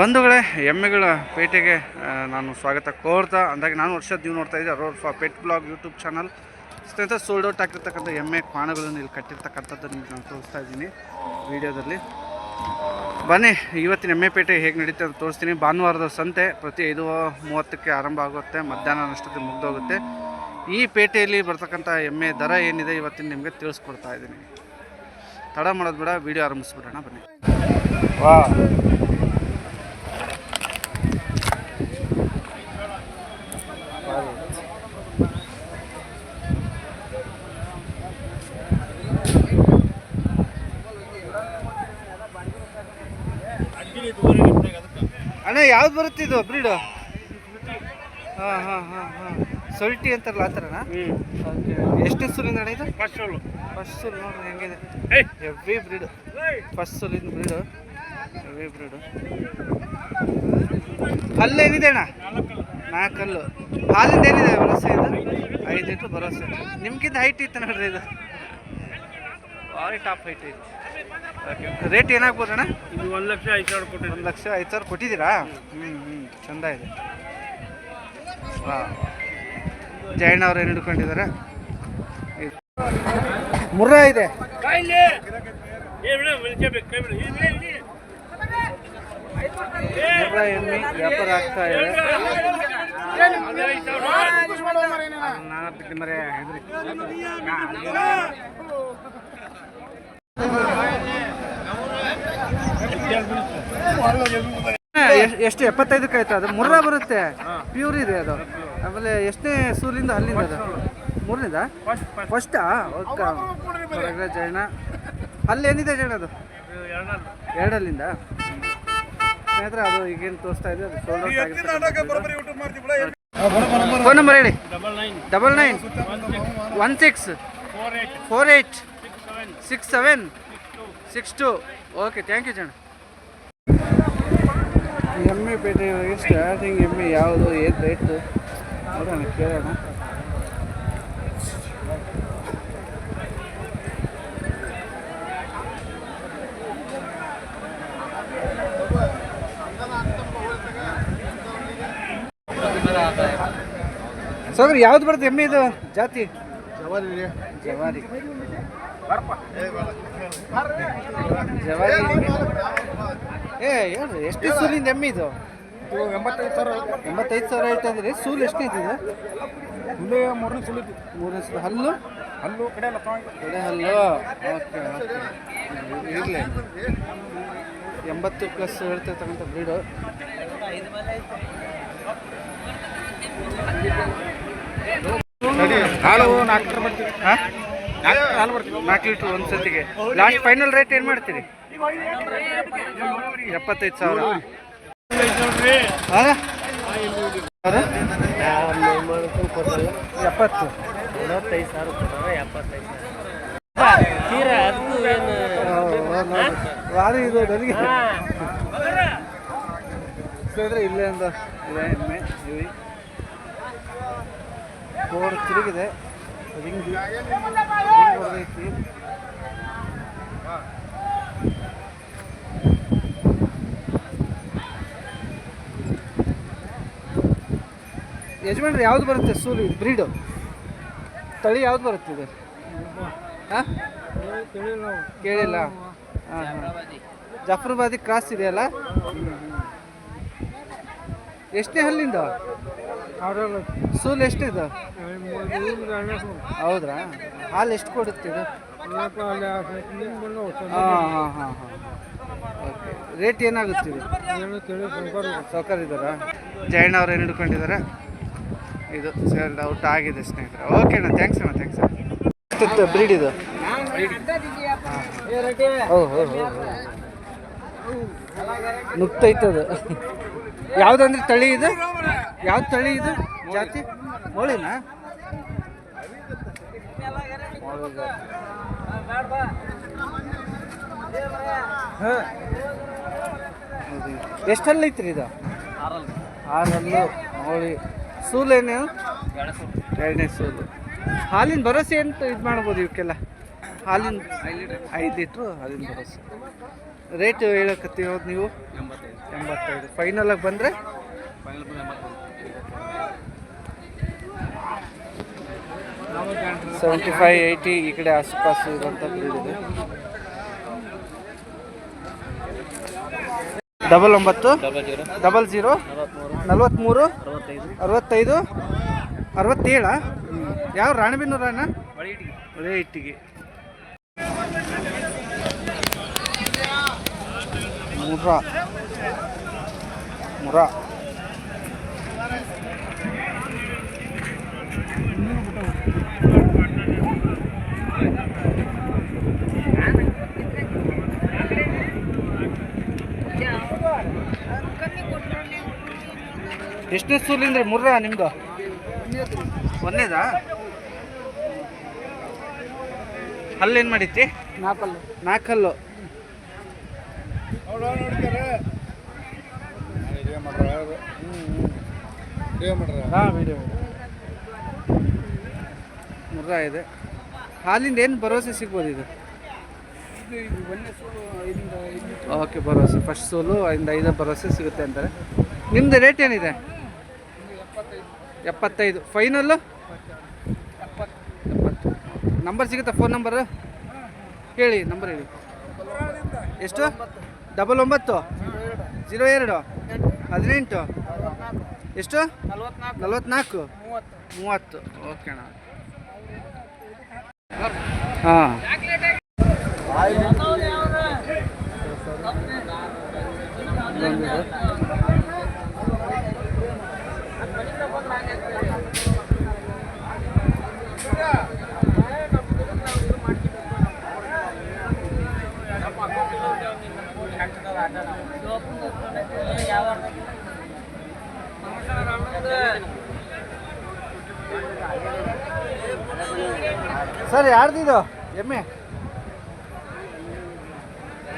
ಬಂಧುಗಳೇ, ಎಮ್ಮೆಗಳ ಪೇಟೆಗೆ ನಾನು ಸ್ವಾಗತ ಕೋರ್ತಾ, ಅಂದಾಗ ನಾನು ವರ್ಷದ ನೀವು ನೋಡ್ತಾ ಇದ್ದೆ ರೋಡ್ ಫಾ ಪೆಟ್ ಬ್ಲಾಗ್ ಯೂಟ್ಯೂಬ್ ಚಾನಲ್. ಸ್ನೇಹಿತರೆ, ಸೋಲ್ಡ್ ಔಟ್ ಆಗಿರ್ತಕ್ಕಂಥ ಎಮ್ಮೆ ಕ್ವಾಣಗಳನ್ನು ಇಲ್ಲಿ ಕಟ್ಟಿರ್ತಕ್ಕಂಥದ್ದು ನಿಮ್ಗೆ ನಾನು ತೋರಿಸ್ತಾ ಇದ್ದೀನಿ ವಿಡಿಯೋದಲ್ಲಿ. ಬನ್ನಿ, ಇವತ್ತಿನ ಎಮ್ಮೆ ಪೇಟೆ ಹೇಗೆ ನಡೀತೆ ಅಂತ ತೋರಿಸ್ತೀನಿ. ಭಾನುವಾರದ ಸಂತೆ ಪ್ರತಿ ಐದು, ಮೂವತ್ತಕ್ಕೆ ಆರಂಭ ಆಗುತ್ತೆ, ಮಧ್ಯಾಹ್ನ ಅಷ್ಟೊತ್ತಿಗೆ ಮುಗ್ದೋಗುತ್ತೆ. ಈ ಪೇಟೆಯಲ್ಲಿ ಬರ್ತಕ್ಕಂಥ ಎಮ್ಮೆ ದರ ಏನಿದೆ ಇವತ್ತಿನ ನಿಮಗೆ ತಿಳಿಸ್ಕೊಡ್ತಾ ಇದ್ದೀನಿ. ತಡ ಮಾಡೋದು ಬೇಡ, ವಿಡಿಯೋ ಆರಂಭಿಸ್ಬಿಡೋಣ, ಬನ್ನಿ. ವಾ. ಅಣ್ಣ ಯಾವ್ದು ಬರುತ್ತೆ ಇದು? ಬ್ರೀಡು. ಹಾಂ ಹಾಂ ಹಾಂ ಹಾಂ. ಸೊಲ್ಟಿ ಅಂತಾರಲ್ಲ ಆ ಥರನಾ? ಓಕೆ ಎಷ್ಟು ಸುಲಿಂದ ಅಣ್ಣ ಇದು? ಫಸ್ಟ್ ಸುಲ್. ನೋಡ್ರಿ ಹೆಂಗಿದೆ. Heavy breed. ಫಸ್ಟ್ ಸುಲಿಂದ ಬ್ರೀಡು. Heavy breed. ಕಲ್ಲು ಏನಿದೆ ಅಣ್ಣ? ನಾಲ್ಕಲ್ಲು. ಹಾಲಿಂದ ಏನಿದೆ ಭರವಸೆ ಇದು? ಐದು ಇಟ್ಟು ಭರವಸೆ ನಿಮ್ಗಿಂತ ಹೈಟ್ ಇತ್ತು ನೋಡ್ರಿ ಇದು. ಭಾರಿ ಟಾಪ್ ಹೈಟ್ ಐತಿ. ರೇಟ್ ಏನಾಗ್ಬೋದು ಅಣ್ಣ? ಇದು ಒಂದು ಲಕ್ಷ ಐದು ಸಾವಿರ ಕೊಟ್ಟಿದ್ದು ಒಂದು ಲಕ್ಷ ಐದು ಸಾವಿರ ಕೊಟ್ಟಿದ್ದೀರಾ? ಹ್ಞೂ ಹ್ಞೂ ಚಂದ ಇದೆ. ಜಯಣ್ಣ ಅವ್ರು ಏನು ಹಿಡ್ಕೊಂಡಿದ್ದಾರೆ? ಮುರ್ರ ಇದೆ. ಕಾಯಿಲೆ. ಏ ಬಿಡು ಮೆಲ್ಕೇಬೇಕು ಕೈ ಬಿಡು. ಇಲ್ಲಿ ಇಲ್ಲಿ ಮುರ್ರಾ ಎಮ್ಮಿ ವ್ಯಾಪಾರ ಆಗ್ತಾ ಇದೆ. ಮರೆ ಹೆದ್ರಿ. ಎಷ್ಟು ಎಪ್ಪತ್ತೈದಕ್ಕೆ ಆಯ್ತು ಅದು ಮುರ್ರಾ ಬರುತ್ತೆ. ಪ್ಯೂರ್ ಇದೆ ಅದು. ಆಮೇಲೆ ಎಷ್ಟನೇ ಸೂಲಿಂದ ಅಲ್ಲಿಂದ ಅದು? ಮೂರನೇದ? ಫಸ್ಟಾ ಓಕೆ. ಜೈನ ಅಲ್ಲೇನಿದೆ ಜೈನ ಅದು? ಎರಡಲ್ಲಿಂದ? ಸ್ನೇಹಿತರೆ ಅದು ಈಗೇನು ತೋರಿಸ್ತಾ ಇದೆ ಅದು ಸೋಲ್ಡ್. ಫೋನ್ ನಂಬರ್ ಹೇಳಿ. Double nine one six four eight six seven six two okay thank you ಜಣ ಎಮ್ಮೆ ಪೇಟೆ ಒಳಗೆ ಸ್ಟಾರ್ಟಿಂಗ್ ಎಮ್ಮೆ ಯಾವುದು, ಏನು ರೇಟು ನೋಡೋಣ, ಕೇಳೋಣ. ಸರ್ ಯಾವ್ದು ಬರುತ್ತೆ ಎಮ್ಮೆ ಇದು, ಜಾತಿ? ಜವಾರಿ ಜವಾರಿ. ಜವಾರಿ. ಏ ಹೇಳ್ರಿ ಎಷ್ಟು ಸೂಲಿಂದ ಎಮ್ಮೆ ಇದು? ಎಂಬತ್ತೈದು ಸಾವಿರ ಎಂಬತ್ತೈದು ಸಾವಿರ ಹೇಳ್ತಾ ಸೂಲ್ ಎಷ್ಟು ಐತಿ ಇದು? ಇಲ್ಲೇ ಸೂಲ್ ಐತಿ. ಮೂರನೇ ಸೂಲ್. ಹಲ್ಲು? ಹಲ್ಲು ಕಡೆ ಅಲ್ಲ ಹಲ್ಲು. Okay okay. ಇರಲಿ. ಎಂಬತ್ತು ಪ್ಲಸ್ ಹೇಳ್ತಿರ್ತಕ್ಕಂಥ ಬ್ರೀಡು. ಹಾಲು ನಾಲ್ಕು ಹಾಂ? ಹಾಲು ಬರ್ತೀವಿ ನಾಲ್ಕು ಲೀಟ್ರ್ ಒಂದು ಸತಿಗೆ ಲಾಸ್ಟ್ ಫೈನಲ್ ರೇಟ್ ಏನು ಮಾಡ್ತೀರಿ? ಎಪ್ಪತ್ತೈದು ಸಾವಿರ. ಎಪ್ಪತ್ತು. ನಲವತ್ತೈದು ಸಾವಿರ ಎಪ್ಪತ್ತೈದು ಭಾರಿ ಇದು ನನಗೆ ಇಲ್ಲೇ ಕೋರ್ ಎಮ್ಮೆ ಇವಿ ಬೋರ್ಡ್ ತಿರುಗಿದೆ. ರಿಂಗ್ ರಿಂಗ್ ಹೊಡೆದೈತಿ. ಯಜಮಾನ್ರಿ, ಯಾವ್ದು ಬರುತ್ತೆ? ಸೂಲಿ, ಬ್ರೀಡು. ತಳಿ ಯಾವ್ದು ಬರುತ್ತೆ ಇದು? ಹಾಂ? ಕೇಳಿಲ್ಲ. ಜಾಫರ್ಬಾದಿ ಕ್ರಾಸ್ ಇದೆಯಲ್ಲ? ಎಷ್ಟೇ ಹಲ್ಲಿಂದ? ಸೂಲ್ ಎಷ್ಟಿದ? ಹೌದ್ರಾ? ಹಾಲು ಎಷ್ಟು ಕೊಡುತ್ತೆ ಇದು? ಹಾಂ ಹಾಂ ರೇಟ್ ಏನಾಗುತ್ತೆ ಇದು? ಸೌಕರ್ ಇದ್ದಾರಾ ಜಯಣ್ಣ ಅವ್ರು ಏನು ಹಿಡ್ಕೊಂಡಿದ್ದಾರೆ? ಇದು ಸೇಲ್ ಔಟ್ ಆಗಿದೆ ಸ್ನೇಹಿತರೆ. ಓಕೆ ಅಣ್ಣ ಥ್ಯಾಂಕ್ಸ್ ಅಣ್ಣ ಥ್ಯಾಂಕ್ಸ್ ಅಣ್ಣ. ಬ್ರೀಡ್ ಇದು? ಹೋ ಹೋ ನುಗ್ತೈತದು ಯಾವ್ದಂದ್ರೆ ತಳಿ ಇದು? ಯಾವ್ದು ತಳಿ ಇದು? ಜಾತಿ? ಮೊಳಿನಾ? ಎಷ್ಟು ಹಲ್ಲು ಐತ್ರಿ ಇದು? ಆರಲ್ಲಿ. ಹೋಳಿ ಸೂಲೇನು ಎರಡನೇ ಸೂಲು. ಹಾಲಿನ ಭರೋಸೆ ಅಂತ ಇದು ಮಾಡ್ಬೋದು ಇವಕ್ಕೆಲ್ಲ? ಹಾಲಿನ ಐದು ಲೀಟ್ರು. ಹಾಲಿನ ಭರೋಸೆ. ರೇಟ್ ಹೇಳಕತ್ತಿರೋದು ನೀವು? ಎಂಬತ್ತೈದು. ಫೈನಲಾಗಿ ಬಂದರೆ? ಸೆವೆಂಟಿ ಫೈವ್ ಏಯ್ಟಿ ಈ ಕಡೆ ಆಸುಪಾಸು ಇರುವಂಥ ಇದೆ. ಡಬಲ್ ಒಂಬತ್ತು. ಡಬಲ್ ಜೀರೋ ನಲವತ್ತ್ಮೂರು ಅರವತ್ತೈದು. ಅರವತ್ತೇಳಾ. ಯಾವ ರಾಣೆಬೆನ್ನೂರಣ್ಣ ಅಣ್ಣ? ಇಟ್ಟಿಗೆ ಮುರ. ಮುರ. ಎಷ್ಟನೇ ಅಂದ್ರೆ ಮುರ್ರ ನಿಮ್ದು? ಒಂದೇದಾ? ಅಲ್ಲೇನು ಮಾಡಿತಿ ನಾಲ್ಕಲ್ಲು ನಾಲ್ಕಲ್ಲು ಹಾಂ ವಿಡಿಯೋ ಮುರ್ರ ಇದೆ. ಹಾಲಿಂದ ಏನು ಭರವಸೆ ಸಿಗ್ಬೋದು ಇದು? ಓಕೆ ಭರವಸೆ. ಫಸ್ಟ್ ಸೋಲು ಐದು ಭರವಸೆ ಸಿಗುತ್ತೆ ಅಂತಾರೆ. ನಿಮ್ದು ರೇಟ್ ಏನಿದೆ? ಎಪ್ಪತ್ತೈದು. ಫೈನಲ್ಲು ಎಪ್ಪತ್ತು ನಂಬರ್ ಸಿಗುತ್ತಾ? ಫೋನ್ ನಂಬರ್ ಹೇಳಿ ನಂಬರ್ ಹೇಳಿ. ಎಷ್ಟು? ಡಬಲ್ ಒಂಬತ್ತು. ಜೀರೋ ಎರಡು. ಹದಿನೆಂಟು. ಎಷ್ಟು? ನಲ್ವತ್ನಾಲ್ಕು. ಮೂವತ್ತು. ಓಕೆ ಅಣ್ಣ. ಹಾಂ. ಸರ್ ಯಾರ್ದಿದು ಎಮ್ಮೆ.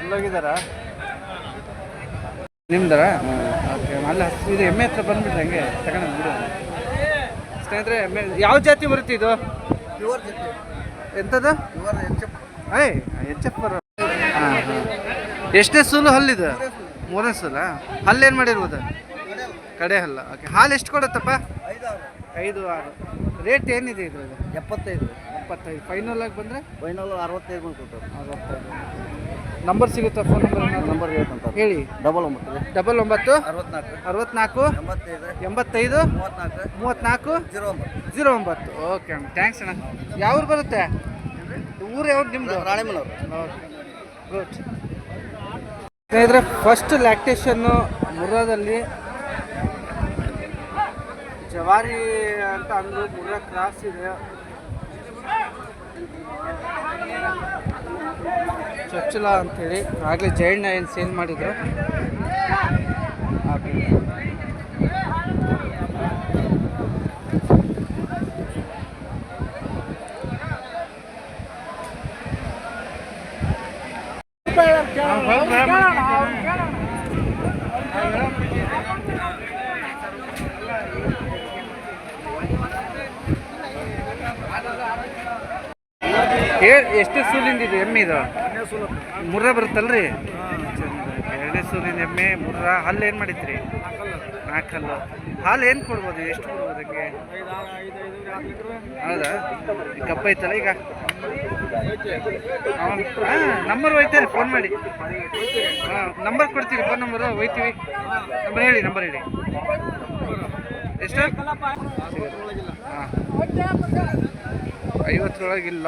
ಎಲ್ಲೋಗಿದಾರ ನಿಮ್ದರ? ಓಕೆ ಅಲ್ಲ ಇದು ಎಮ್ಮೆ ಹತ್ರ ಬಂದ್ಬಿಟ್ರೆ ಹಂಗೆ? ತಗೊಂಡು ಬಿಡು ಸ್ನೇಹಿತರೆ ಎಮ್ಮೆ ಯಾವ ಜಾತಿ ಬರುತ್ತೆ ಇದು? ಎಂಥದ್ದು? ಏಯ್ ಎಚ್ ಎಫ್ ಬರೋ ಹಾಂ ಹಾಂ. ಎಷ್ಟನೇ ಸೂಲು ಹಲ್ಲಿದು? ಮೂರನೇ ಸೂಲ. ಹಲ್ಲೇನು ಮಾಡಿರ್ಬೋದು? ಕಡೆ ಹಲ್ಲ. ಓಕೆ ಹಾಲು ಎಷ್ಟು ಕೊಡುತ್ತಪ್ಪ? ಐದು ಆರು. ರೇಟ್ ಏನಿದೆ ಇದ್ರದ್ದು ಎಪ್ಪತ್ತೈದು. ಎಪ್ಪತ್ತೈದು. ಫೈನಲ್ ಆಗಿ ಬಂದರೆ? ಫೈನಲ್ ಅರವತ್ತೈದು ಬಂದು ಕೊಟ್ಟರು ಅರವತ್ತೈದು. ನಂಬರ್ ಸಿಗುತ್ತಾ ಫೋನ್ ನಂಬರ್ ನಂಬರ್ ಹೇಳ್ತಂತ. ಹೇಳಿ. ಡಬಲ್ ಒಂಬತ್ತು. ಡಬಲ್ ಒಂಬತ್ತು. ಅರವತ್ನಾಲ್ಕು. ಅರವತ್ನಾಲ್ಕು. ಎಂಬತ್ತೈದು. ಎಂಬತ್ತೈದು. ಮೂವತ್ನಾಲ್ಕು. ಮೂವತ್ನಾಲ್ಕು. ಜೀರೋ ಒಂಬತ್ತು. ಜೀರೋ ಒಂಬತ್ತು. ಓಕೆ ಅಣ್ಣ ಥ್ಯಾಂಕ್ಸ್ ಅಣ್ಣ. ಯಾವ್ರು ಬರುತ್ತೆ? ಊರು ಯಾವ್ದು ನಿಮ್ಮದು ರಾಣಿಮನವರು ಗುಡ್ ಸ್ನೇಹಿತರೆ ಫಸ್ಟ್ ಲ್ಯಾಕ್ಟೇಷನ್ನು ಮುರಾದಲ್ಲಿ ಜವಾರಿ ಅಂತ ಅಂದು ಮುರ್ರಾ ಕ್ರಾಸ್ ಇದೆ. ಚೊಚ್ಚಲ ಅಂಥೇಳಿ ಆಗಲೇ ಜೈಣ್ಣ ಏನು ಸೇಲ್ ಮಾಡಿದ್ರು breed. ಏ- ಎಷ್ಟು ಸೂಲಿಂದ ಇದು ಎಮ್ಮೆ ಇದು? ಮುರ್ರ ಬರುತ್ತಲ್ರಿ? ಎರಡನೇ ಸೂಲಿಂದ ಎಮ್ಮೆ, ಮುರ್ರ ಹಲ್ಲು ಏನು ಮಾಡಿದ್ರಿ? ನಾಲ್ಕಲ್ಲು ಹಾಲು ಏನು ಕೊಡ್ಬೋದು? ಎಷ್ಟು ಕೊಡ್ಬೋದು ಹಂಗೆ? ಹೌದಾ? ಕಪ್ಪ ಐತಲ್ಲ ಈಗ? ಹಾಂ ನಂಬರ್ ಒಯ್ತಾರೆ ಫೋನ್ ಮಾಡಿ. ಹಾಂ ನಂಬರ್ ಕೊಡ್ತೀರಿ ಫೋನ್ ನಂಬರು ಒಯ್ತೀವಿ ನಂಬರ್ ಹೇಳಿ ನಂಬರ್ ಹೇಳಿ. ಎಷ್ಟು? ಹಾಂ. ಐವತ್ತರೊಳಗಿಲ್ಲ.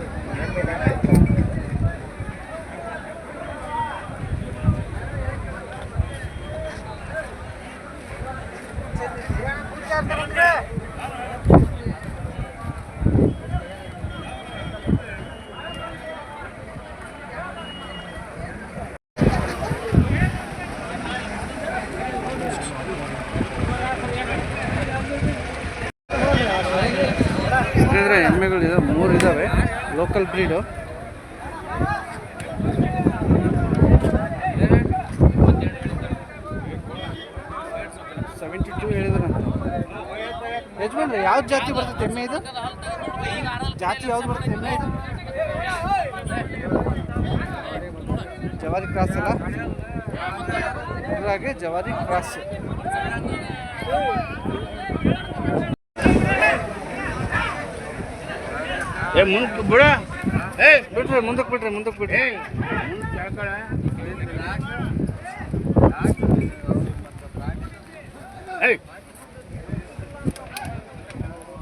ಇದ್ರೆ ಎಮ್ಮೆಗಳು ಇದೆ ಮೂರು ಇದ್ದಾವೆ ಲೋಕಲ್ ಬ್ರೀಡು ಸೆವೆಂಟಿ ಟೂ ಹೇಳಿದ್ರ. ಯಜಮಾನ್ ಯಜಮಾನ್ರಿ, ಯಾವ್ದು ಜಾತಿ ಬರ್ತೈತೆ ಎಮ್ಮೆ ಇದು? ಜಾತಿ ಯಾವ್ದು ಬರ್ತದೆ ಎಮ್ಮೆ ಇದು? ಜವಾರಿ ಕ್ರಾಸ್ ಅಲ್ಲ? ಇದ್ರಾಗೆ ಜವಾರಿ ಕ್ರಾಸ್ ಏ ಮುಂದೆ ಬಿಡ. ಬಿಡ್ರಿ ಮುಂದಕ್ಕೆ ಬಿಡ್ರಿ ಮುಂದಕ್ಕೆ ಬಿಡ್ರಿ.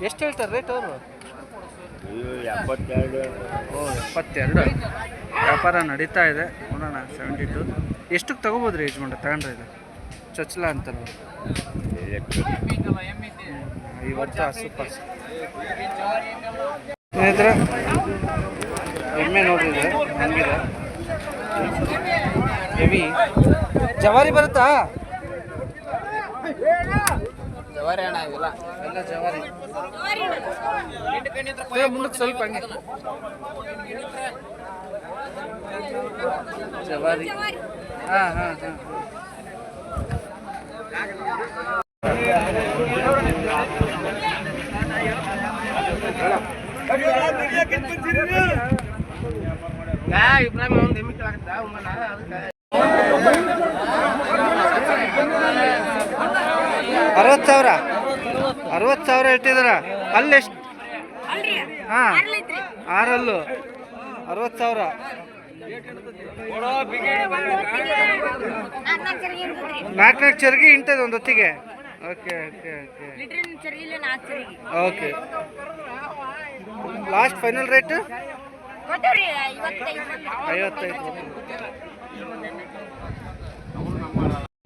ಎಷ್ಟು ಹೇಳ್ತಾರೆ ರೇಟ್ ಅವರು? ಎಪ್ಪತ್ತೆರಡು. ಓ ಎಪ್ಪತ್ತೆರಡು. ವ್ಯಾಪಾರ ನಡೀತಾ ಇದೆ. ನೋಡೋಣ ಸೆವೆಂಟಿ ಟು ಎಷ್ಟಕ್ಕೆ ತಗೋಬೋದ್ರಿ ಯಜಮಾನ್ರೆ? ತಗೊಂಡ್ರೆ ಇದು? ಚೊಚ್ಚಲ ಅಂತಲ್ಲ ಇವತ್ತು ಹಸು ಪಾಸು ಸ್ನೇಹಿತರೆ ಎಮ್ಮೆ ನೋಡ್ರಿ ಇದು ಹೆಂಗಿದೆ ಹೆವಿ ಜವಾರಿ ಬರುತ್ತಾ ಜವಾರಿ ಅಣ್ಣ ಇವೆಲ್ಲ ಎಲ್ಲ ಜವಾರಿ ಏ, ಮುಂದಕ್ಕೆ ಸ್ವಲ್ಪ ಹಂಗೆ ಜವಾರಿ ಹಾಂ ಹಾಂ ಹಾಂ ಯಾ ಇಬ್ರಾಹಿಂ ಒಂದು ಎಮ್ಮಿ ಕೇಳಾಕತ್ತ? ಉಮ್ಮನ ಅದಕ್ಕೆ. ಅರವತ್ತು ಸಾವಿರ? ಅರವತ್ತು ಸಾವಿರ ಇಟ್ಟಿದಾರ ಅಲ್ಲಿ ಎಷ್ಟು? ಹಾಂ. ಆರಲ್ಲು. ಅರವತ್ತು ಸಾವಿರ. ನಾಲ್ಕು ನಾಲ್ಕು ಚರ್ಗಿ ಇಂಟದ ಒಂದು ಹೊತ್ತಿಗೆ. Okay okay okay. Okay. Last final rate ಐವತ್ತೈದು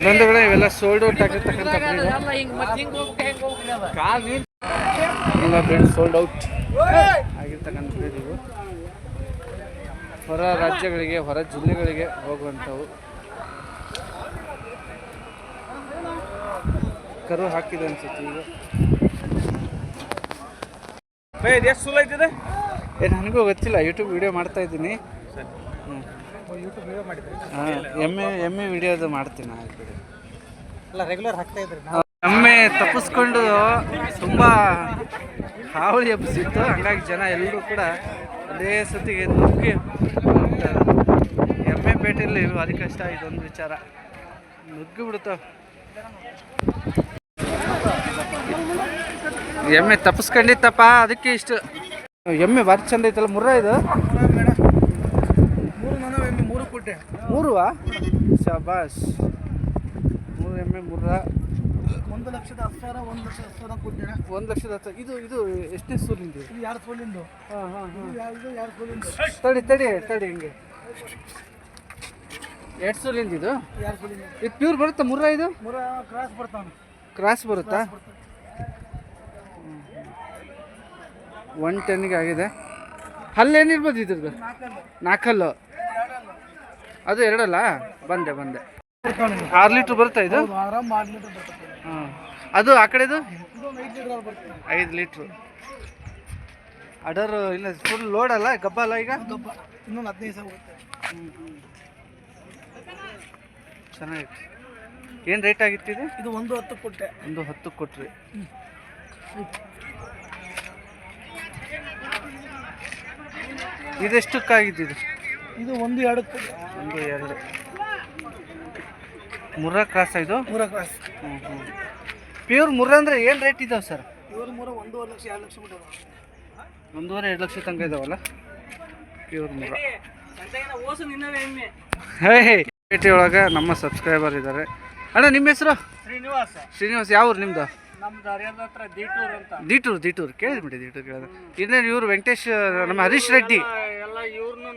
ಬಂಧುಗಳೇ ಇವೆಲ್ಲ ಸೋಲ್ಡ್ ಔಟ್ ಆಗಿರ್ತಕ್ಕಂಥ ಇಲ್ಲ ಬ್ರೀಡ್ ಸೋಲ್ಡ್ ಔಟ್ ಆಗಿರ್ತಕ್ಕಂಥ ಬ್ರೀಡ್ ಇವು. ಹೊರ ರಾಜ್ಯಗಳಿಗೆ ಹೊರ ಜಿಲ್ಲೆಗಳಿಗೆ ಹೋಗುವಂಥವು. ಕರು ಹಾಕಿದೆ ಅನ್ಸುತ್ತೆ ಈಗ. ಎಷ್ಟು ಸುಲ ಐತಿದೆ ಏ ನನಗೂ ಗೊತ್ತಿಲ್ಲ ಯೂಟ್ಯೂಬ್ ವಿಡಿಯೋ ಮಾಡ್ತಾ ಇದ್ದೀನಿ. ಯೂಟ್ಯೂಬ್ ವಿಡಿಯೋ ಮಾಡಿದ್ರಿ ಹಾಂ ಎಮ್ಮೆ ಎಮ್ಮೆ ವಿಡಿಯೋದು ಮಾಡ್ತೀನಿ ರೆಗ್ಯುಲರ್ ಹಾಕ್ತಾ ಇದ್ರಿ ಎಮ್ಮೆ ತಪ್ಪಿಸ್ಕೊಂಡು ತುಂಬ ಹಾವಳಿ ಎಬ್ಬಿಸಿತ್ತು. ಹಂಗಾಗಿ ಜನ ಎಲ್ಲರೂ ಕೂಡ ಅದೇ ಸತಿಗೆ ನುಗ್ಗಿ. ಎಮ್ಮೆ ಪೇಟೆಯಲ್ಲಿ ಅದಕ್ಕೆ ಕಷ್ಟ ಇದೊಂದು ವಿಚಾರ. ನುಗ್ಗಿ ಬಿಡುತ್ತ ಎಮ್ಮೆ ತಪ್ಪಿಸ್ಕೊಂಡಿತ್ತಪ್ಪ ಅದಕ್ಕೆ ಇಷ್ಟು. ಎಮ್ಮೆ ಭಾರಿ ಚಂದ ಐತಲ್ಲ ಮುರ್ರ ಇದು? ಮೂರು ಮೂರು ಕೊಟ್ಟೆ ಮೂರುವಾ? ಶಾಬಾಸ್ ಮೂರು ಎಮ್ಮೆ ಮುರ್ರ. ಒಂದು ಲಕ್ಷದ ಹತ್ತು ಸಾವಿರ ಒಂದು ಲಕ್ಷದ ಹತ್ತು ಸಾವಿರ ಕೊಟ್ಟೆ ಒಂದು ಲಕ್ಷದ ಹತ್ತು ಇದು ಇದು ಎಷ್ಟೇ ಸೂಲಿಂದು ಇದು ಯಾರು ಸೋಲಿಂದು ಹಾಂ ಹಾಂ ಹಾಂ. ಯಾರು ಸೋಲಿಂದು ತಡಿ ತಡಿ ತಡಿ ಹಿಂಗೆ. ಎರಡು ಸೂಲಿಂದು ಇದು? ಯಾರು ಸೋಲಿಂದು ಇದು ಪ್ಯೂರ್ ಬರುತ್ತಾ ಮುರ್ರ ಇದು? ಮುರ್ರ ಕ್ರಾಸ್ ಬರ್ತಾನೆ ಕ್ರಾಸ್ ಬರುತ್ತಾ? ಒನ್ ಟೆನ್ಗೆ ಆಗಿದೆ. ಹಲ್ಲೇನಿರ್ಬೋದು ಇದ್ರದ್ದು? ನಾಲ್ಕಲ್ಲು. ಅದು ಎರಡಲ್ಲ? ಬಂದೆ ಬಂದೆ. ಆರು ಲೀಟ್ರ್ ಬರುತ್ತಾ ಇದು? ಹಾಂ. ಅದು ಆ ಕಡೆದು? ಐದು ಲೀಟರ್ ಅಡರ್ ಇಲ್ಲ ಫುಲ್ ಲೋಡ್ ಅಲ್ಲ ಗಬ್ಬ ಅಲ್ಲ ಈಗ? ಇನ್ನೊಂದು ಹದಿನೈದು ಸಾವಿರ ಚೆನ್ನಾಗಿತ್ತು. ಏನು ರೇಟ್ ಆಗಿತ್ತು ಇದು? ಇದು ಒಂದು ಹತ್ತು ಕೊಟ್ಟೆ. ಒಂದು ಹತ್ತು ಕೊಟ್ರಿ. ಇದೆಷ್ಟಕ್ಕಾಗಿದ್ದು ಇದು? ಇದು ಒಂದು ಎರಡು ಒಂದು ಎರಡು. ಮುರ್ರಾ ಕ್ರಾಸ್ ಇದು? ಮುರ ಕ್ರಾಸ್ ಹ್ಞೂ ಹ್ಞೂ ಪ್ಯೂರ್ ಮುರ್ರಾ ಅಂದರೆ ಏನು ರೇಟ್ ಇದಾವೆ ಸರ್? ಪ್ಯೂರ್ ಮೂರ ಒಂದೂವರೆ ಲಕ್ಷ ಎರಡು ಲಕ್ಷ ಬಿಟ್ಟರು ಒಂದೂವರೆ ಎರಡು ಲಕ್ಷ ತನಕ ಇದಾವಲ್ಲ? ಪ್ಯೂರ್ ಮುರ್ರಾ ಎಮ್ಮೆ ಹೇ. ಪೇಟೆ ಒಳಗೆ ನಮ್ಮ ಸಬ್ಸ್ಕ್ರೈಬರ್ ಇದ್ದಾರೆ ಅಣ್ಣ ನಿಮ್ಮ ಹೆಸರು? ಶ್ರೀನಿವಾಸ. ಶ್ರೀನಿವಾಸ್ ಯಾವ ಊರು ನಿಮ್ಮದು ನಮ್ದು ದಿಟೂರ್ ಹತ್ರ ದೀಟೂರ್ ಅಂತ. ದೀಟೂರು ದೀಟೂರು. ಕೇಳಿಬಿಡಿ ದೀಟೂರು ಕೇಳಿದ. ಇನ್ನೇನು ಇವರು ವೆಂಕಟೇಶ್ ನಮ್ಮ ಹರೀಶ್ ರೆಡ್ಡಿ? ಎಲ್ಲ ಇವ್ರನ್ನೂ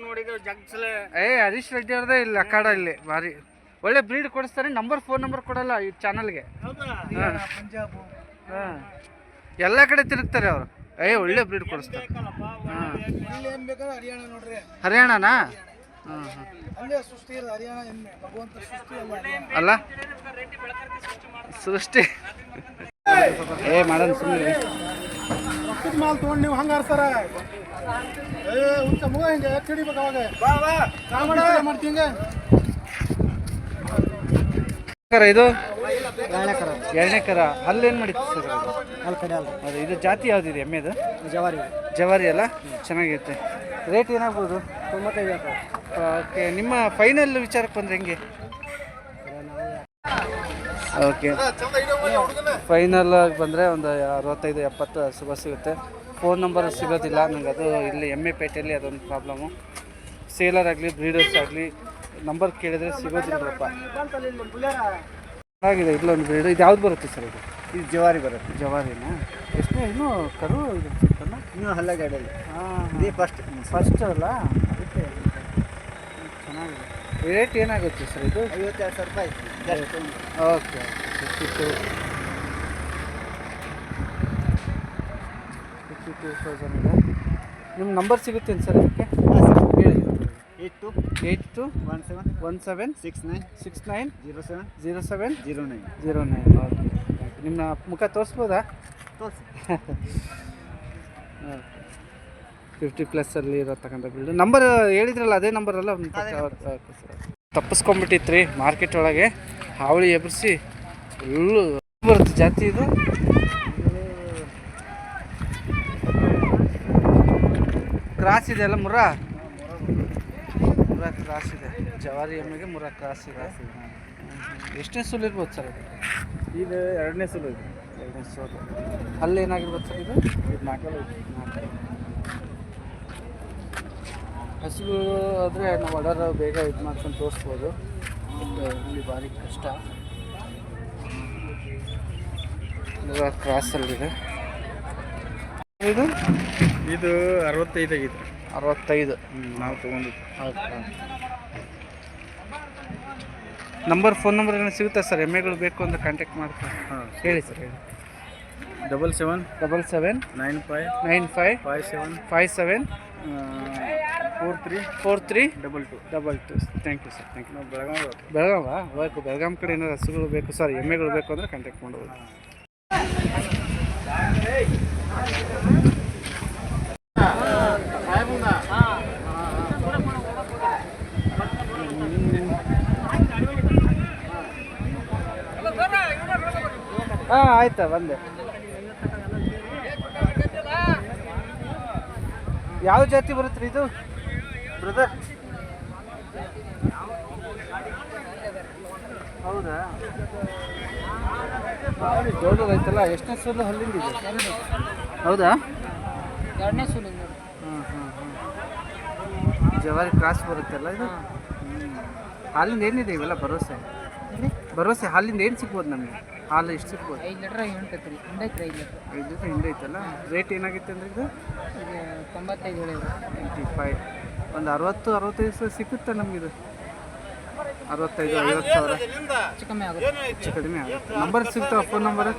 ಜಗ್ಸಲೆ. ಏ ಹರೀಶ್ ರೆಡ್ಡಿ ಅವ್ರದೇ ಇಲ್ಲಿ ಅಖಾಡ ಇಲ್ಲಿ ಭಾರಿ. ಒಳ್ಳೆ ಬ್ರೀಡ್ ಕೊಡಿಸ್ತಾರೆ ನಂಬರ್ ಫೋನ್ ನಂಬರ್ ಕೊಡಲ್ಲ ಈ ಚಾನಲ್ಗೆ ಪಂಜಾಬ್. ಹಾಂ. ಎಲ್ಲ ಕಡೆ ತಿರುಗ್ತಾರೆ ಅವರು. ಏ ಒಳ್ಳೆ ಬ್ರೀಡ್ ಕೊಡಿಸ್ತಾರೆ. ಹರಿಯಾಣನಾ? ಹಾಂ ಅಲ್ಲೇ? ಸೃಷ್ಟಿ. ಏ ಮಾಡೋಣ ಸುಮ್ಮನೆ ರೊಕ್ಕದ ಮಾಲ್ ತೊಗೊಂಡು ನೀವು ಹಂಗ ಆಡ್ತಾರ? ಏ ಉಂಚ ಮುಗ ಹಿಂಗೆ ಎತ್ತು ಹಿಡಿಬೇಕು ಅವಾಗ. ಬಾ ಬಾ. ಕಾಮಡ ಮಾಡ್ತೀನಿ ಕರ ಇದು? ಕರ. ಎರಡನೇ ಕರ. ಅಲ್ಲೇನು ಮಾಡಿತ್ತು ಸರ್ ಅದು? ಅಲ್ಲಿ ಕಡೆ ಅಲ್ಲ ಹೌದು ಇದು ಜಾತಿ ಯಾವುದಿದೆ ಎಮ್ಮೆದು? ಜವಾರಿ. ಜವಾರಿ ಅಲ್ಲ? ಚೆನ್ನಾಗಿರುತ್ತೆ ರೇಟ್ ಏನಾಗ್ಬೋದು? ತೊಂಬತ್ತೈದು ಓಕೆ ನಿಮ್ಮ ಫೈನಲ್ ವಿಚಾರಕ್ಕೆ ಬಂದ್ರೆ ಹೆಂಗೆ? ಓಕೆ. ಫೈನಲ್ ಆಗಿ ಬಂದರೆ ಒಂದು ಅರವತ್ತೈದು ಎಪ್ಪತ್ತು ಸುಗ ಸಿಗುತ್ತೆ. ಫೋನ್ ನಂಬರ್ ಸಿಗೋದಿಲ್ಲ ನನಗೆ ಅದು ಇಲ್ಲಿ ಎಮ್ಮೆ ಪೇಟೆಯಲ್ಲಿ ಅದೊಂದು ಪ್ರಾಬ್ಲಮ್ಮು ಸೇಲರ್ ಆಗಲಿ ಬ್ರೀಡರ್ಸ್ ಆಗಲಿ ನಂಬರ್ ಕೇಳಿದ್ರೆ ಸಿಗೋದಿಲ್ಲಪ್ಪ ಆಗಿದೆ ಇಲ್ಲೊಂದು ಬ್ರೀಡರ್ ಇದು ಯಾವ್ದು ಬರುತ್ತೆ ಸರ್ ಇದು? ಇದು ಜವಾರಿ ಬರುತ್ತೆ. ಜವಾರಿನಾ? ಎಷ್ಟು ಇನ್ನೂ ಕರು ಇದು ಇನ್ನೂ ಹಲ್ಲ ಗಾಡಿಯಲ್ಲಿ ಹಾಂ. ಇದೇ ಫಸ್ಟ್ ಫಸ್ಟ್ ಅಲ್ಲ? ಅದಕ್ಕೆ ಚೆನ್ನಾಗಿದೆ. ರೇಟ್ ಏನಾಗುತ್ತೆ ಸರ್ ಇದು? ಐವತ್ತೆರಡು ಸಾವಿರ ರೂಪಾಯಿ okay fifty two fifty two thousand ಇದೆ ನಿಮ್ಮ ನಂಬರ್ ಸಿಗುತ್ತೇನು ಸರ್ ಅದಕ್ಕೆ ಹೇಳಿ eight two eight two one seven one seven six nine six nine zero seven zero seven zero nine zero nine okay ನಿಮ್ಮ ಮುಖ ತೋರಿಸ್ಬೋದಾ ತೋರಿಸಿ ಫಿಫ್ಟಿ ಪ್ಲಸ್ಸಲ್ಲಿ ಇರತಕ್ಕಂಥ ಬಿಲ್ಡ್ ನಂಬರ್ ಹೇಳಿದ್ರಲ್ಲ ಅದೇ ನಂಬರ್ ಅಲ್ಲ ಒಂದು ಪಕ್ಕ ತಪ್ಪಿಸ್ಕೊಂಬಿಟ್ಟಿತ್ತು ರೀ ಮಾರ್ಕೆಟ್ ಒಳಗೆ ಹಾವಳಿ ಎಬ್ರಿಸಿ ಫುಲ್ಲು ಬರುತ್ತೆ ಜಾತಿ ಇದು. ಕ್ರಾಸ್ ಇದೆ ಅಲ್ಲ ಮುರ ಮುರ್ರಾ ಕ್ರಾಸ್ ಇದೆ. ಜವಾರಿ ಎಮ್ಮೆಗೆ ಮುರ ಕ್ರಾಸ್ ಇದೆ. ಎಷ್ಟನೇ ಸುಲ್ ಇರ್ಬೋದು ಸರ್ ಇದು ಇದು ಎರಡನೇ ಸಲ ಇದೆ. ಎರಡನೇ ಸುಲ್. ಅಲ್ಲಿ ಏನಾಗಿರ್ಬೋದು ಸರ್ ಇದು? ಇದು ನಾಲ್ಕಲ್ಲ ಹಸುಗಳು ಆದರೆ ನಾವು ಆರ್ಡರ್ ಬೇಗ ಇದು ಮಾಡ್ಕೊಂಡು ತೋರಿಸ್ಬೋದು. ಇಲ್ಲಿ ಭಾರಿ ಕಷ್ಟ. ಕ್ರಾಸಲ್ಲಿದೆ ಇದು? ಇದು ಅರವತ್ತೈದು ಆಗಿತ್ತು. ಅರವತ್ತೈದು. ನಾವು ತೊಗೊಂಡಿದ್ದು. ನಂಬರ್ ಫೋನ್ ನಂಬರ್ ಏನೋ ಸಿಗುತ್ತಾ ಸರ್? ಎಮ್ಮೆಗಳು ಬೇಕು ಅಂತ ಕಾಂಟ್ಯಾಕ್ಟ್ ಮಾಡ್ತೀನಿ ಹಾಂ ಹೇಳಿ ಸರ್ ಹೇಳಿ. Double seven double seven nine five nine five five seven five seven four three four three double two double two thank you sir thank you ನಾವು ಬೆಳಗಾವಿ ಬೆಳಗಾವ? ಬೇಕು ಬೆಳಗಾಂ ಕಡೆ ಏನಾದ್ರು ಹಸುಗಳು ಬೇಕು ಸರ್ ಎಮ್ಮೆಗಳು ಬೇಕು ಅಂದರೆ ಕಾಂಟ್ಯಾಕ್ಟ್ ಮಾಡೋದು ಹಾಂ ಆಯ್ತಾ ಬಂದೆ. ಯಾವ ಜಾತಿ ಬರುತ್ತೆ ರೀ ಇದು? ಬ್ರದರ್? ಹೌದಾ? ದೊಡ್ಡದೈತಲ್ಲ ಎಷ್ಟನೇ ಸೂಲು ಹಲ್ಲಿಂದ ಇದೆ? ಹೌದಾ? ಎರಡನೇ ಸುಲು ಹಾಂ ಹಾಂ ಹಾಂ ಜವಾರಿ ಕ್ರಾಸ್ ಬರುತ್ತಲ್ಲ ಇದು. ಹಾಲಿಂದ ಏನಿದೆ ಇವೆಲ್ಲ ಭರೋಸೆ ಭರೋಸೆ ಹಾಲಿಂದ ಏನು ಸಿಗ್ಬೋದು ನಮಗೆ? ಹಾಲು ಎಷ್ಟು ಸಿಗ್ಬೋದು? ಐದು ಲೀಟ್ರ್ ಎಂಟೈತೆ ರೀ ಹಿಂಡೈತೆ ಐದು ಲೀಟ್ರ್. ಐದು ಲೀಟ್ರ್ ಹಿಂದೈತಲ್ಲ ರೇಟ್ ಏನಾಗಿತ್ತು ಅಂದ್ರೆ ಇದು? ಈಗ ತೊಂಬತ್ತೈದು ಹೇಳಿದ್ರು. Twenty five. ಒಂದು ಅರವತ್ತು ಅರವತ್ತೈದು ಸಾವಿರ ಸಿಕ್ಕುತ್ತೆ ನಮಗಿದು ಅರವತ್ತೈದು ಐವತ್ತು ಸಾವಿರ. ಹೆಚ್ಚು ಕಮ್ಮಿ ಆಗುತ್ತೆ. ಹೆಚ್ಚು ಕಡಿಮೆ ಆಗುತ್ತೆ. ನಂಬರ್ ಸಿಗ್ತಾವ ಫೋನ್ ನಂಬರ್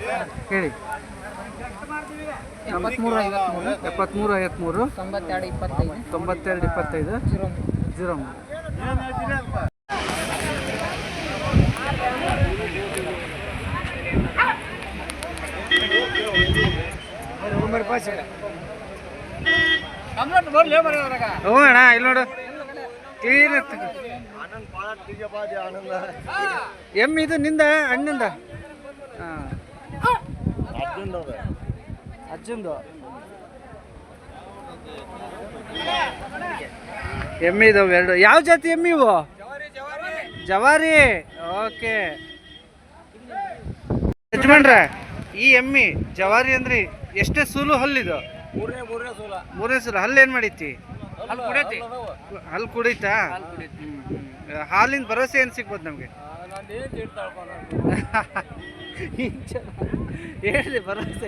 ಹೇಳಿ. ಎಪ್ಪತ್ತ್ಮೂರು ಐವತ್ತ್ಮೂರು ಎಪ್ಪತ್ತ್ಮೂರು ಐವತ್ತ್ಮೂರು ತೊಂಬತ್ತೆರಡು ಇಪ್ಪತ್ತೈದು. ತೊಂಬತ್ತೆರಡು ಇಪ್ಪತ್ತೈದು. ಜೀರೋ ಮೂರು. ಜೀರೋ ಮೂರು. ಹ್ಞೂ ಅಣ್ಣ ಇಲ್ಲಿ ನೋಡು. ಕ್ಲೀನ್ ಎಂ ಇದು ನಿಂದ ಅಣ್ಣಂದ ಹಾಂ. ಅಜ್ಜಂದು ಎಮ್ಮಿ ಇದಾವೆ ಎರಡು. ಯಾವ ಜಾತಿ ಎಮ್ಮಿ ಇವು? ಜವಾರಿ. ಓಕೆ. ಯಜಮಾನ್ರ ಈ ಎಮ್ಮಿ ಜವಾರಿ ಅಂದ್ರೆ ಎಷ್ಟೇ ಸೂಲು ಹಲ್ಲಿದು. ಮೂರನೇ ಸೋಲ. ಹಲ್ಲು ಏನು ಮಾಡೈತಿ ಅಲ್ಲಿ ಕುಡೈತಿ? ಹಲ್ಲು ಕುಡಿತಾ. ಹಾಲಿನ ಭರವಸೆ ಏನು ಸಿಗ್ಬೋದು ನಮಗೆ? ಹೇಳಿ ಭರವಸೆ.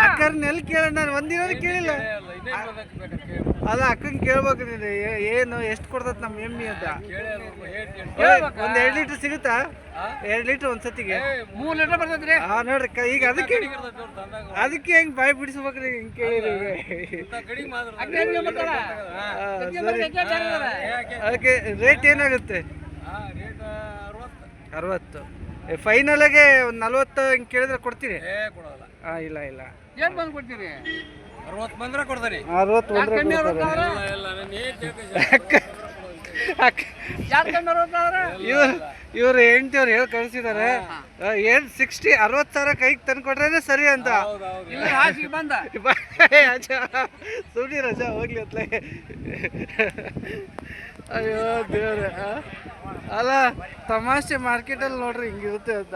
ಅಕ್ಕರ್ನ ಎಲ್ಲಿ ಕೇಳೋಣ? ನಾನು ಒಂದಿನ ಕೇಳಿಲ್ಲ. ಅಲ್ಲ ಅಕ್ಕನ್ ಕೇಳ್ಬೇಕು ನೀನು. ಏ- ಏನು ಎಷ್ಟು ಕೊಡ್ತದ ನಮ್ಮ ಎಮ್ಮಿ ಅಂತ? ಒಂದ್ ಎರಡು ಲೀಟರ್ ಸಿಗುತ್ತಾ? ಎರಡು ಲೀಟರ್ ಒಂದ್ ಸತಿಗೆ ಮೂರು ಲೀಟರ್ ಬರ್ತದ್ರಿ ಹಾ ನೋಡ್ರಿ ಈಗ ಅದಕ್ಕೆ ಅದಕ್ಕೆ ಹೆಂಗ್ ಬಾಯಿ ಬಿಡಿಸ್ಬೇಕ್ರಿ ಹಿಂಗ್ ಕೇಳಿರಿ ಅದಕ್ಕೆ ರೇಟ್ ಏನಾಗುತ್ತೆ? ಅರವತ್ತು. ಫೈನಲ್ಗೆ ಒಂದು ನಲ್ವತ್ತು ಹಿಂಗೆ ಕೇಳಿದ್ರೆ ಕೊಡ್ತೀರಿ? ಹಾಂ ಇಲ್ಲ ಇಲ್ಲ. ಏನ್ ಬಂದು ಕೊಡ್ತೀರಿ? ಅರವತ್ತು ಬಂದ್ರೆ ಅರವತ್ತು ಕೊಡ್ತಾರೆ. ಏನು ಅಕ್ಕ ಅಕ್ಕ ಯಾರು ಕಮ್ಮಿ ಇವ್ರು ಇವ್ರು ಹೆಂಡ್ತಿಯವ್ರು ಹೇಳಿ ಕಳಿಸಿದ್ದಾರೆ ಏನ್ ಸಿಕ್ಸ್ಟಿ ಅರವತ್ತು ಸಾವಿರ ಕೈಗೆ ತಂದು ಕೊಟ್ರೇನೆ ಸರಿ ಅಂತ. ಇಲ್ಲ ಹಾಸಿಗೆ ಬಂದ. ಸುಮ್ಮನೆ ರಜಾ ಹೋಗ್ಲಿ ಅತ್ಲೆ. ಅಯ್ಯೋ ದೇವ್ರೆ? ಅಲ್ಲ ತಮಾಷೆ ಮಾರ್ಕೆಟಲ್ಲಿ ನೋಡ್ರಿ ಹಿಂಗಿರುತ್ತೆ ಅಂತ.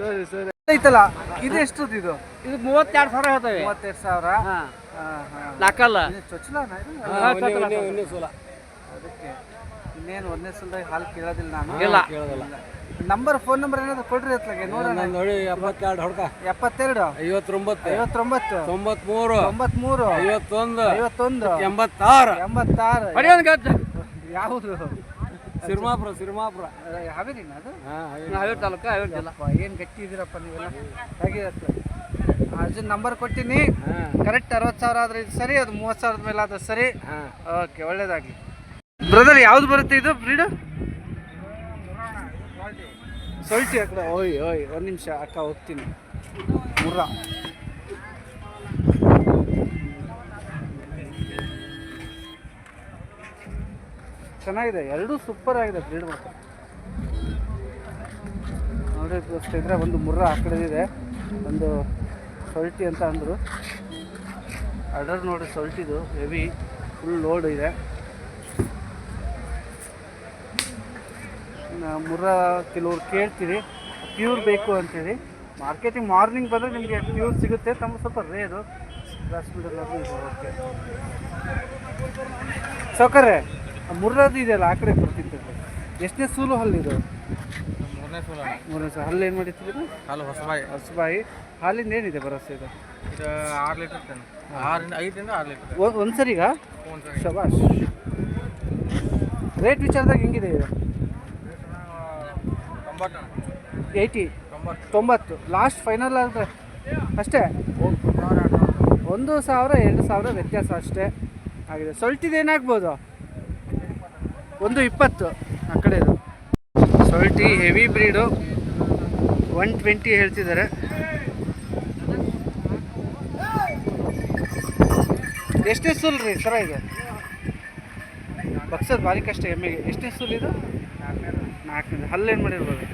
ಸರಿ ಸರಿ. ಐತಲ್ಲ ಇದು ಎಷ್ಟು ಇದು? ಇದು ಮೂವತ್ತೆರಡು ಸಾವಿರ ಹೇಳ್ತೇವೆ ಮೂವತ್ತೆರಡು ಸಾವಿರ? ಚೊಚ್ಚಲನ ಅದಕ್ಕೆ ಇನ್ನೇನು ಒಂದನೇ ಸಲ ಹಾಲು ಕೇಳೋದಿಲ್ಲ ನಾನು. ಇಲ್ಲ. ನಂಬರ್ ಫೋನ್ ನಂಬರ್ ಏನಾದ್ರು ಕೊಡ್ರಿ ಅತ್ಲಾಗೆ? ನೋಡೋಣ. ನೋಡಿ ಎಪ್ಪತ್ತೆರಡು ಹೊಡ್ಕ. ಎಪ್ಪತ್ತೆರಡು? ಐವತ್ತೊಂಬತ್ತು. ಐವತ್ತೊಂಬತ್ತು. ತೊಂಬತ್ಮೂರು. ತೊಂಬತ್ಮೂರು. ಐವತ್ತೊಂದು. ಐವತ್ತೊಂದು. ಎಂಬತ್ತಾರು. ಎಂಬತ್ತಾರು. ಯಾವುದು? ಸಿರ್ಮಾಪುರ ಸಿರ್ಮಾಪುರ. ಹಾವೇರಿನ ಅದು? ಐವತ್ತು ತಾಲೂಕು ಐವತ್ತು ಜಿಲ್ಲಾ. ಏನು ಗಟ್ಟಿ ಇದ್ದೀರಪ್ಪ ನೀವೆಲ್ಲ? ಹಾಗೆ ಅರ್ಜುನ್ ನಂಬರ್ ಕೊಟ್ಟಿನಿ. ಕರೆಕ್ಟ್ ಅರವತ್ತು ಸಾವಿರ ಆದ್ರೆ ಇದು ಸರಿ ಅದು ಮೂವತ್ತು ಸಾವಿರದ ಮೇಲೆ ಆದ್ರೆ ಸರಿ. ಓಕೆ ಒಳ್ಳೇದಾಗಲಿ. ಬ್ರದರ್ ಯಾವ್ದು ಬರುತ್ತೆ ಇದು ಬ್ರೀಡ್ ಸೊಲ್ಟಿ ಆ ಕಡೆ. ಓಯ್ ಓಯ್, ಒಂದು ನಿಮಿಷ. ಅಕ್ಕ, ಹೋಗ್ತೀನಿ. ಮುರ್ರಾ. ಚೆನ್ನಾಗಿದೆ. ಎರಡೂ ಸೂಪರ್ ಆಗಿದೆ ಬ್ರೀಡ್ ಮಾತ್ರ. ನೋಡಿ ಇದ್ರೆ ಒಂದು ಮುರ್ರ ಆ ಕಡೆ ಇದೆ. ಒಂದು ಸೊಲ್ಟಿ ಅಂತ ಅಂದರು. ಅಡರ್ ನೋಡಿ ಸೊಲ್ಟಿದು ಹೆವಿ ಫುಲ್ ಲೋಡ್ ಇದೆ. ಮುರ್ರ ಕೆಲವ್ರು ಕೇಳ್ತೀರಿ ಪ್ಯೂರ್ ಬೇಕು ಅಂತೇಳಿ. ಮಾರ್ಕೆಟಿಂಗ್ ಮಾರ್ನಿಂಗ್ ಬಂದರೆ ನಿಮಗೆ ಪ್ಯೂರ್ ಸಿಗುತ್ತೆ ತಮ್ಮ ಸ್ವಲ್ಪ ರೇರು ಇದೆ ಓಕೆ ಸೌಕರ್ಯ ಮುರ್ರದ್ದು ಇದೆಯಲ್ಲ ಆ ಕಡೆ ಬರ್ತಿತ್ತು ಎಷ್ಟನೇ ಸೂಲು ಹಲ್ಲಿದು ಮೂರನೇ ಸೋಲ ಮೂರನೇ ಸಲ. ಹಲ್ಲು ಏನು ಮಾಡಿತ್ತು ಹಾಲು ಹೊಸಬಾಯಿ. ಹೊಸಬಾಯಿ. ಹಾಲಿಂದ ಏನಿದೆ ಭರವಸೆ ಇದು? ಆರು ಲೀಟರ್ ಆರಿಂದ ಐದರಿಂದ ಆರು ಲೀಟರ್ ಒಂದು ಸರಿಗ ಶಬಾಷ್. ರೇಟ್ ವಿಚಾರದಾಗ ಹೆಂಗಿದೆ ಇದು? ಏಯ್ಟಿ. ತೊಂಬತ್ತು. ಲಾಸ್ಟ್ ಫೈನಲ್ ಆದರೆ ಅಷ್ಟೇ? ಒಂದು ಸಾವಿರ ಎರಡು ಸಾವಿರ ವ್ಯತ್ಯಾಸ ಅಷ್ಟೇ ಆಗಿದೆ. ಸೊಲ್ಟಿದು ಏನಾಗ್ಬೋದು? ಒಂದು ಇಪ್ಪತ್ತು ಆ ಕಡೆದು. ಸೊಲ್ಟಿ ಹೆವಿ ಬ್ರೀಡು ಒನ್ ಟ್ವೆಂಟಿ ಹೇಳ್ತಿದ್ದಾರೆ. ಎಷ್ಟೇ ಸುಲ್ರಿ ರೀ ಸರ ಇದು? ಬಕ್ಸದ್ ಭಾರಿ ಕಷ್ಟ ಎಮ್ಮೆಗೆ ಎಷ್ಟೇ ಸುಲ್ ಇದು? ನಾಲ್ಕನೇದು ಹಲ್ಲೇನು ಮಾಡಿರ್ಬೋದು?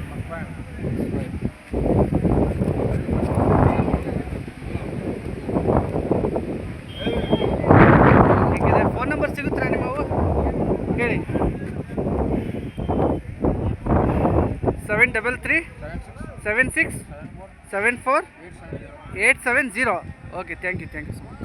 ಹೇಗಿದೆ ಫೋನ್ ನಂಬರ್ ಸಿಗುತ್ತಾ ನಿಮ್ಮವು? ಹೇಳಿ seven double three seven six seven four eight seven zero okay thank you thank you so much